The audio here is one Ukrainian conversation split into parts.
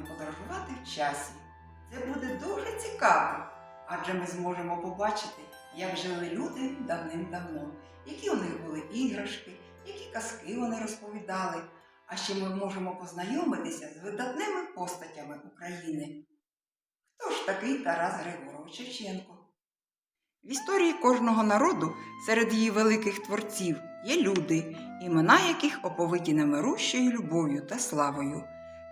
подорожувати в часі. Це буде дуже цікаво, адже ми зможемо побачити, як жили люди давним-давно, які у них були іграшки, які казки вони розповідали. А ще ми можемо познайомитися з видатними постатями України. Хто ж такий Тарас Григорович Шевченко? В історії кожного народу серед її великих творців є люди, імена яких оповиті немирущою любов'ю та славою.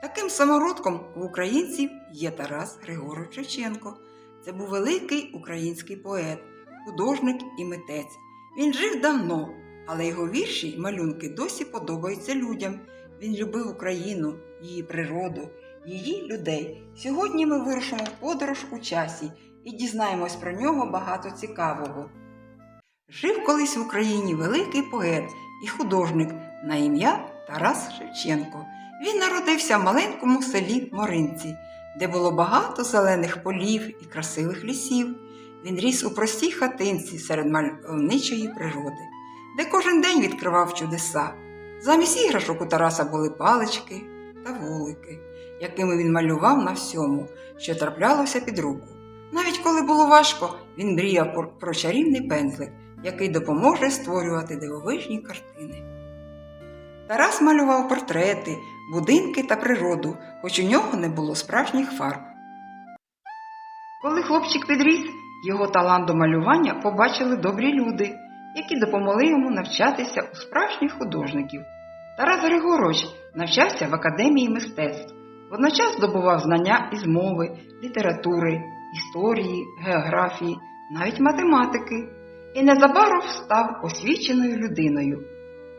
Таким самородком у українців є Тарас Григорович Шевченко. Це був великий український поет, художник і митець. Він жив давно, але його вірші й малюнки досі подобаються людям. Він любив Україну, її природу, її людей. Сьогодні ми вирушимо в подорож у часі і дізнаємось про нього багато цікавого. Жив колись в Україні великий поет і художник на ім'я Тарас Шевченко. Він народився в маленькому селі Моринці, де було багато зелених полів і красивих лісів. Він ріс у простій хатинці серед мальовничої природи, де кожен день відкривав чудеса. Замість іграшок у Тараса були палички та вулики, якими він малював на всьому, що траплялося під руку. Навіть коли було важко, він мріяв про- чарівний пензлик, який допоможе створювати дивовижні картини. Тарас малював портрети, будинки та природу, хоч у нього не було справжніх фарб. Коли хлопчик підріс, його талант до малювання побачили добрі люди, які допомогли йому навчатися у справжніх художників. Тарас Григорович навчався в академії мистецтв, водночас здобував знання із мови, літератури, історії, географії, навіть математики, і незабаром став освіченою людиною.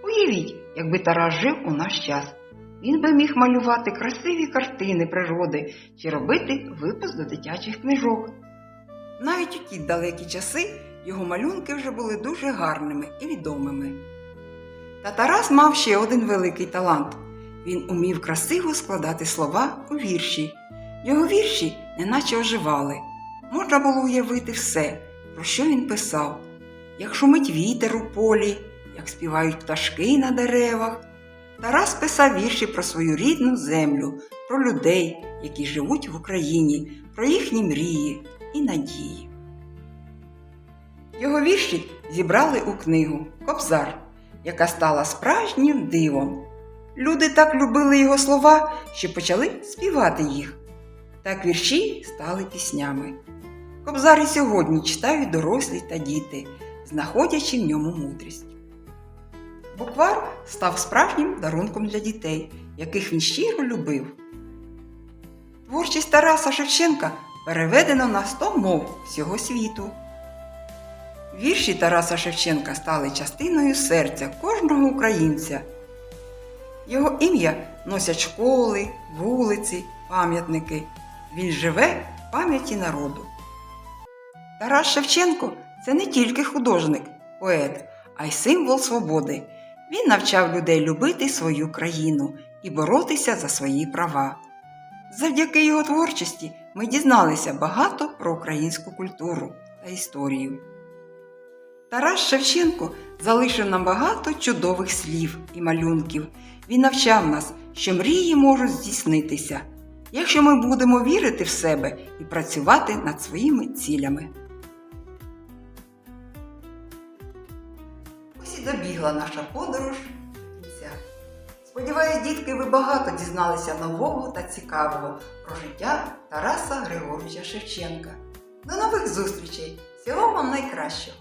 Уявіть, якби Тарас жив у наш час. Він би міг малювати красиві картини природи чи робити випуск до дитячих книжок. Навіть у ті далекі часи його малюнки вже були дуже гарними і відомими. Та Тарас мав ще один великий талант. Він умів красиво складати слова у вірші. Його вірші неначе оживали. Можна було уявити все, про що він писав, як шумить вітер у полі, як співають пташки на деревах. Тарас писав вірші про свою рідну землю, про людей, які живуть в Україні, про їхні мрії і надії. Його вірші зібрали у книгу Кобзар, яка стала справжнім дивом. Люди так любили його слова, що почали співати їх. Так вірші стали піснями. Кобзар і сьогодні читають дорослі та діти, знаходячи в ньому мудрість. Буквар став справжнім дарунком для дітей, яких він щиро любив. Творчість Тараса Шевченка переведено на 100 мов всього світу. Вірші Тараса Шевченка стали частиною серця кожного українця. Його ім'я носять школи, вулиці, пам'ятники. Він живе в пам'яті народу. Тарас Шевченко це не тільки художник, поет, а й символ свободи. Він навчав людей любити свою країну і боротися за свої права. Завдяки його творчості ми дізналися багато про українську культуру та історію. Тарас Шевченко залишив нам багато чудових слів і малюнків. Він навчав нас, що мрії можуть здійснитися, якщо ми будемо вірити в себе і працювати над своїми цілями. Добігла наша подорож кінця. Сподіваюсь, дітки, ви багато дізналися нового та цікавого про життя Тараса Григоровича Шевченка. До нових зустрічей! Всього вам найкращого!